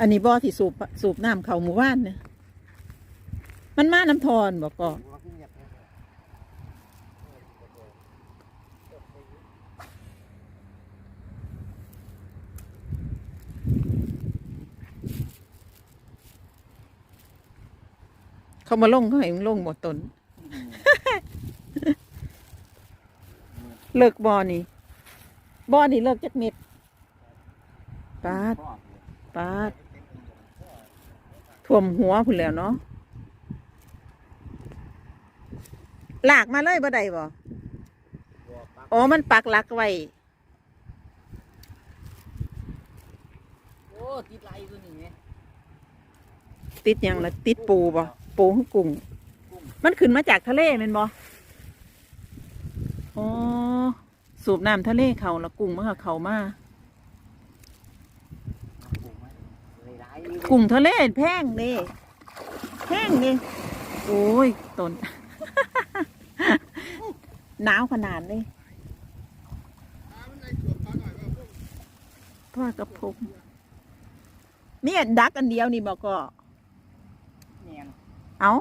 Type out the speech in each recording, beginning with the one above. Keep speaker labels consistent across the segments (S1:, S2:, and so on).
S1: อันนี้บ่อที่สูบสูบน้ำเขาหมู่บ้านเนี่ยมันมาน้ำทอนบอกก็เขามาลงเขาให้มึงลงหมดตน เลิกบ่อนี่บ่อนี่เลิกจักเม็ดปาดปาด ท่วมหัวพุ่นแล้วเนาะลากมาเลยบ่ได้บ่อ๋อมันปักหลักไว้
S2: โอ้ติดไหลตัวนี้ไง
S1: ติดหยังละติดปูบ่ปูคือกุ้งมันขึ้นมาจากทะเลแม่นบ่อ๋อสูบน้ำทะเลเขาแล้วกุ้งมันก็เขามา
S2: เลยไหล
S1: กุ้งทะเลแพงเด้แพงเด้โอ้ยตน หนาวขนาดเลยทอดกระพงเนี่ยดักอันเดียวนี่บอกก็
S2: เนี่ย
S1: เอา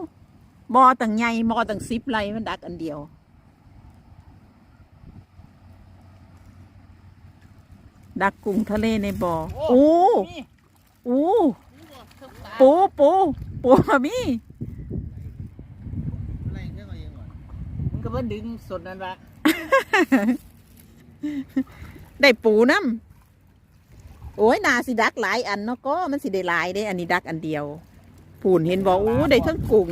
S1: บอตั้งใหญ่บอตั้งสิบไรมันดักอันเดียวดักกุ้งทะเลในบ่อโอ้
S2: นี่
S1: โอ้
S2: นี่บ่เทิงตา
S1: ปูปูปูมี
S2: อะไรเงี้ยก็ยังว่ามันก็ว่าดึงสดนั่นวะ
S1: ได้ปูน้ำโอ้ยนาสิดักหลายอันเนาะก็มันสิได้หลายเด้ อันนี้ดักอันเดียวปูนเห็นบอกอู้ได้ทั้งกุ้ง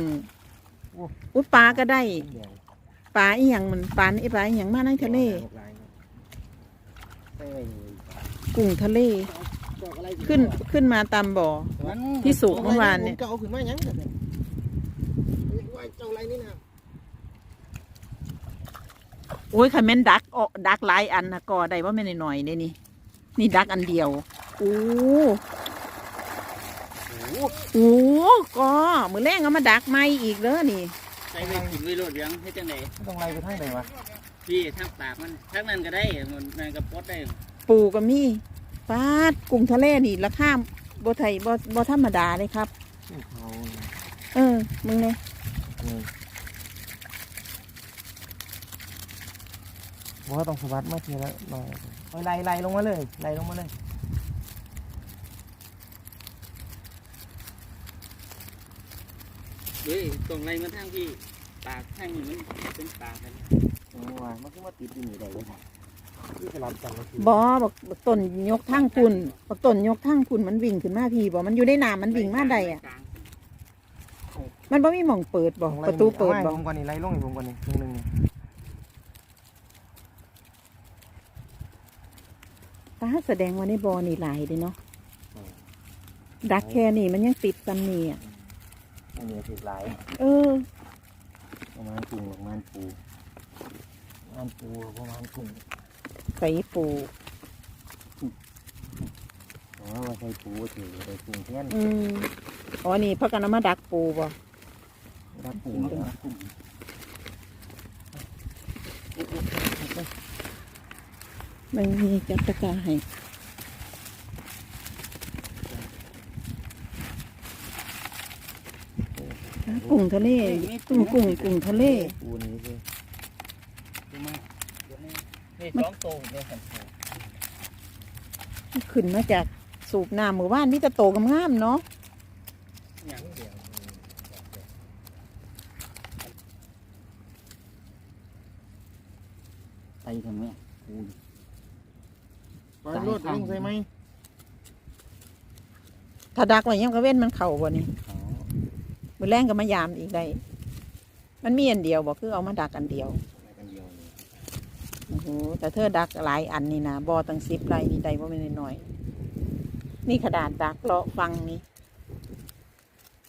S1: อู้ปลาก็ได้ปลาอีหยังมันปลาไอ้ปลาอีหยังมาในทะเลกุ้งทะเล ขึ้นขึ้นมาตามบ่อที่สูงเมื่อวานเนี่ย
S2: เก่าขึ้นมายังเด้อว่าเจ้าไรนี่นะ
S1: โอ้ยคันแม่นดักออกดักหลายอันนะก็ได้ว่าไม่นหน่อยๆเด้นี่ นี่ดักอันเดียวโอ้โอ้ก็มือแรงเอามาดักไม่อีกเด้อนี่
S3: ใส่ไปขุนไปโลดยังให้จังได
S2: ต้องไล่ไปทางไหนวะ
S3: พี่ทางปากมันทางนั้นก็ได้มันนั่นก็ปลดได้
S1: ปูก็มี ปาดกุ้งทะเลนี่ราคาบ่ไทยบ่บ่ธรรมดาเลยครับ
S2: เขา
S1: เออ มึงเนี่ย
S2: บอกว่าต้องสวัสดมาทีละหน่อยเอาไล่ไล่ลงมาเลยไล่ลงมาเลย
S3: เฮ้ยตรงไรมาทางพี่ ปากทางนี้มันเป็นปากกัน
S2: โอ้ยมันก็มาติดอยู่นี่ได้เลยที่สลั บกันก็คือ
S1: บ่บักบักต้นยกทางคุณบักต้นยกทางคุณมันวิ่งขึ้นมาพี่บ่มันอยู่ในน้ำมันวิ่งมาได้อะ มันบ่มีหม่องเปิดบ่ประตูเปิดบ่
S2: ผมก่อนนี่ไล่ลงอีกผมก่อนนี่หนึ่งหนึ่งนี่
S1: ตาแสดงว่าในบ่อนี่หลายเด้เนาะดักแค่นี่มันยังติดตำนี่อะ
S2: อันนี้ติดหลาย
S1: เออ
S2: ประมาณกุ้งประมาณปูประมาณปูประมาณกุ้ง
S1: ใส่ปู
S2: อ๋อว่าใส่ปูถือใส่กุ้งแท่น
S1: อืมอ๋อนี่พักกันเอามาดักปูบ่
S2: รับปูนะกุ้ง
S1: มันมีจับตะกร้าให้กุ้งทะเลกุ้งกุ้งกุ้งทะเล
S2: ปูนี้คือ
S3: ดูมา นี่สองโตเนี่ยสันโต
S1: ขึ้นมาจากสูบน้ำหมู่บ้านนี่จะโตกำงามๆเนาะ
S3: อย่างเดียวไปทางเนี้ยกู
S2: ปล่อยรถลงใส่ไหม
S1: ถ้าดักไว้ยังกระเว้นมันเข่าบ่นี่
S3: อ๋อ
S1: มือแรงก็มายามอีกได้ มันมีอันเดียวบอกคือเอามาดักอันเดียว
S3: ไปกันเดียวเลย
S1: โอ้โห แต่เธอดักหลายอันนี่นะบอตั้งสิบไรนี่ได้ว่าไม่น้อยๆนี่ขนาดดักเลาะฟังนี่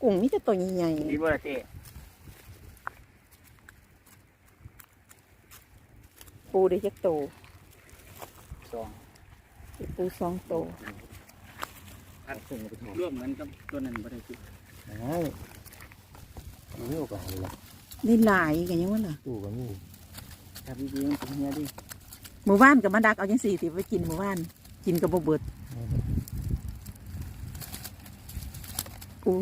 S1: กุ้งนี่จะตัวใหญ่
S3: ดีบ่ล่ะเจ๊
S1: ๆปูได้จักโต
S3: สอง
S1: ปูสองโต
S3: อัดส่งไปทร่วมกันกับตัวนั้นบ่ได้สิ
S2: ใช่มีโอกาสเลยล่ะ
S1: ได้หลายกันยังวะล่ะ
S2: ตู้ก็มี
S3: ถ้าพี่ดีมันเป็นเนี้ยดิ
S1: หมู่บ้านกับมาดักเอาจังสี่สิไปกินหมู่บ้านกินกับบ่เบิดปู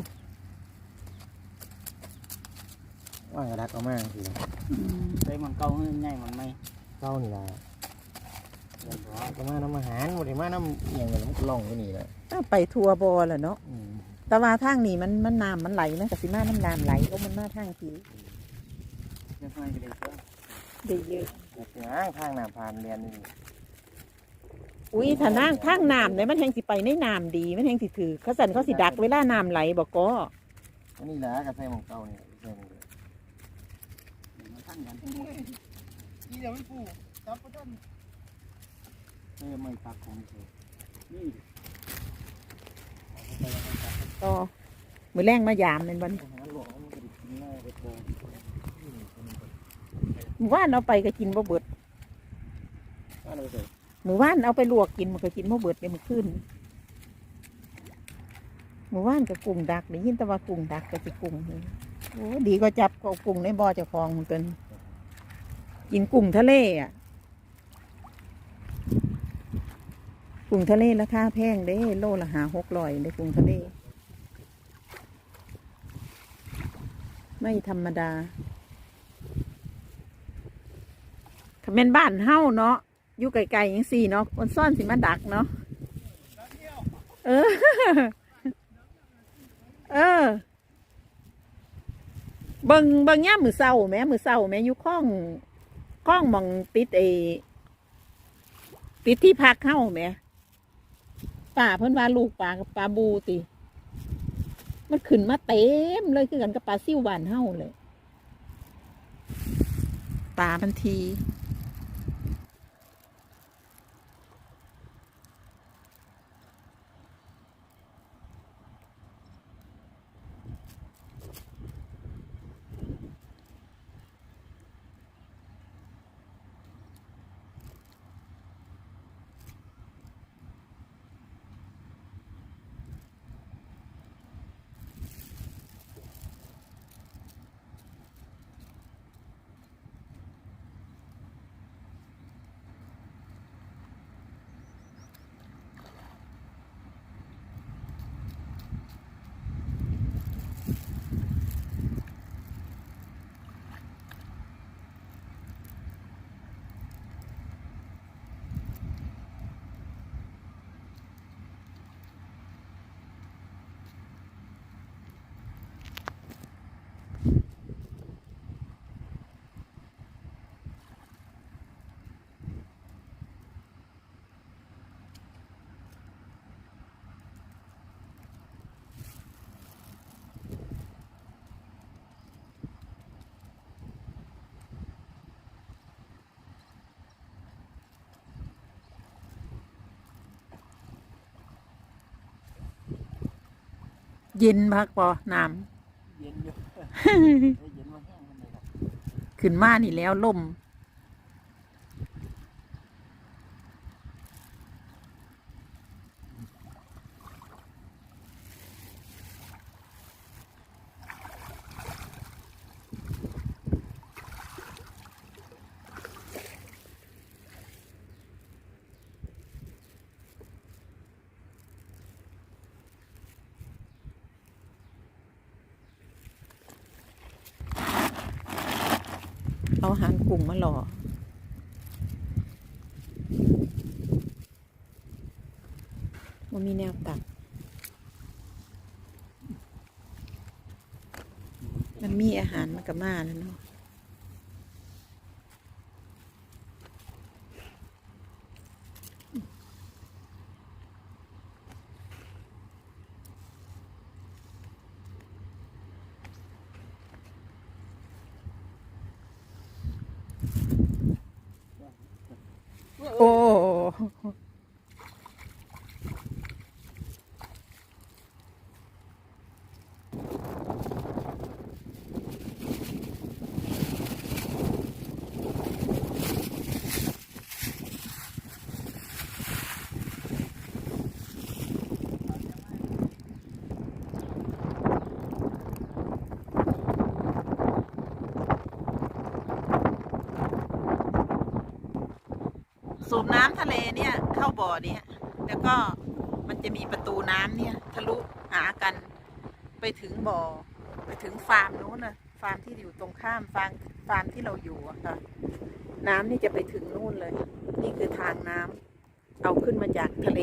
S2: ว่างกระดักเอามากสิ
S1: อืม
S3: ใส่มันเก่าให้ใหญ่มันไม่
S2: เก้านี่ละ
S3: เรียบร้อย
S2: ก็มาน้ำอาหารหมดเลยมาน้ำอหย่างเงี้ยมันก็ล่องไปนี่แหละ
S1: ถ้าไปทัวร์บอล่ะเนาะ
S2: อืม
S1: แต่ว่าทางนี้มันมันน้ำมันไหลนะกับสิมาน้ำน้ำไหลก็มันมาทางที
S3: เรียบร้อยไปเลยเจ้า
S1: ได้เยอะ
S2: แต่เสียงทางน้าพานเรียนนี่
S1: อุ้ยถ้านั่งทางน้ำเนี่ยมันแหงสิไปในน้ำดีมันแหงสิถือเขาสันเขาสิดักเวลาน้ำไหลบอกก็
S2: อันนี้แหละกระใส่หมองเก่านี่ใส่หมองเดิม
S3: มันตั้งกัน
S2: นี่เดี๋ยวไม่ปูจับปะท่าน
S3: ใส่ไม่ปักของเธอนี่
S1: ก็มือแรงมายามเป็นวัน
S2: อาหารหลวงมันก็ได้กินง่ายไปโต
S1: มือว่านเอาไปก็กินบ่เบิด
S2: บ้านเราใส่
S1: มือว่านเอาไปลวกกินมันก็กินบ่เบิดเดี๋ยวมันขึ้นมือว่านกับกุ้งดักได้ยินแต่ว่ากุ้งดักก็สิกุ้งนี่โอ้ดีก็จับก็เอากุ้งในบ่อเจ้าของมันเป็นกินกุ้งทะเลอะกุ้งทะเลราคาแพงเด้ โลละหาหกร้อยเด้กุ้งทะเล ไม่ธรรมดา ถ้าเป็นบ้านเฮ้าเนาะอยู่ไกลๆยังสี่เนาะคนซ่อนสิมาดักเนาะเออ เออ เบิงเบิงย่ามือเศร้าแม่มือเศร้าแม่อยู่ข้องข้องมองติดเอติดที่พักเข้าแม่ป่าเพิ่นว่าลูกปลากับปลาบูติ มันขึ้นมาเต็มเลยคือกันกับปลาซิ่วบานเฮ้าเลยปลาบันที เย็นพักปอน้
S3: เย็นอยู่เย็นมาแห้งมันเลยครับำ
S1: ขึ้นมานี่แล้วล่ม เอาหางกุ้งมาหล่อมันมีแนวตัก มันมีอาหารมันก็มาแล้วเนาะ โอ้ สูบน้ำทะเลเนี่ย เข้า บ่อเนี่ยแล้วก็มันจะมีประตูน้ำเนี่ยทะลุหากันไปถึงบ่อ ไปถึงฟาร์มนู้นนะฟาร์มที่อยู่ตรงข้ามฟาร์มฟาร์มที่เราอยู่อะค่ะ น้ำนี่จะไปถึงนู่นเลย นี่คือทางน้ำเอาขึ้นมาจากทะเล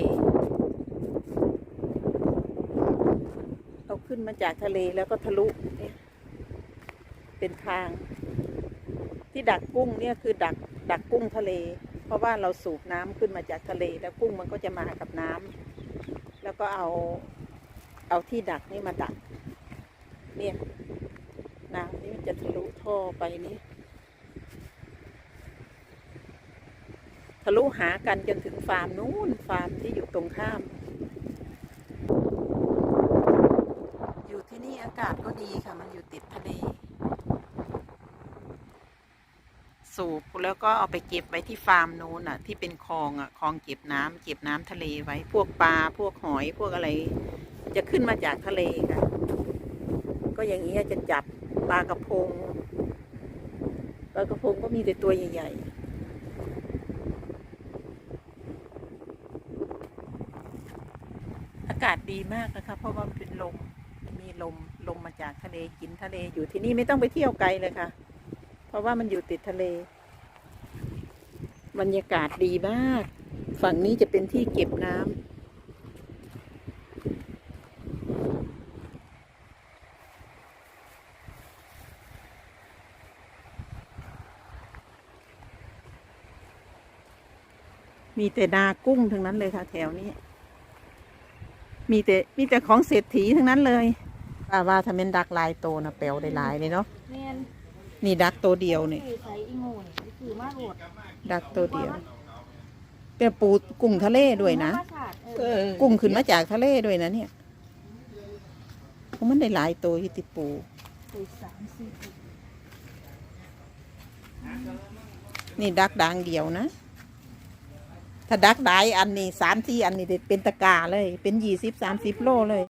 S1: เอาขึ้นมาจากทะเลแล้วก็ทะลุเนี่ยเป็นทาง ที่ดักกุ้งเนี่ยคือดักดักกุ้งทะเล เพราะว่าเราสูบน้ำขึ้นมาจากทะเล แล้วกุ้งมันก็จะมากับน้ำแล้วก็เอาเอาที่ดักนี่มาดัก เนี่ยน้ำนี่มันจะทะลุท่อไปนี่ทะลุหากันจนถึงฟาร์มนู้นฟาร์มที่อยู่ตรงข้าม อยู่ที่นี่อากาศก็ดีค่ะ มันอยู่ติดทะเล สูบแล้วก็เอาไปเก็บไว้ที่ฟาร์มนู้นอะ ที่เป็นคลองอะคลองเก็บน้ำเก็บน้ำทะเลไว้พวกปลาพวกหอยพวกอะไร จะขึ้นมาจากทะเลค่ะก็อย่างนี้จะจับปลากระพงปลากระพงก็มีแต่ตัวใหญ่ๆอากาศดีมากนะคะเพราะว่ามันเป็นลม มีลม ลมมาจากทะเลกินทะเลอยู่ที่นี่ไม่ต้องไปเที่ยวไกลเลยค่ะ เพราะว่ามันอยู่ติดทะเล บรรยากาศดีมาก ฝั่งนี้จะเป็นที่เก็บน้ำมีแต่นากุ้งทั้งนั้นเลยค่ะ แถวนี้ มีแต่มีแต่ของเศรษฐีทั้งนั้นเลยป้าว่าถ้าเป็นดักลายโตนะแปลวได้หลายเลยเนาะ
S4: น
S1: นี่ดักตัวเดียวนี่
S4: คือใส่อีโง่นี่คือมาโหลด
S1: ดักตัวเดียวแต่ปูกุ้งทะเลด้วยนะ
S4: ธรรมชาติเอ
S3: เอ
S4: อ
S3: อ
S1: กุ้งขึ้นมาจากทะเลด้วยนะเนี่ยเพราะมันได้หลายตัวอยู่ติดปู
S4: ไปสามสี่
S1: นี่ดักดังเดียวนะ ถ้าดักได้อันนี้สามที่อันนี้ได้เป็นตะกร้าเลย เป็นยี่สิบสามสิบโลเลย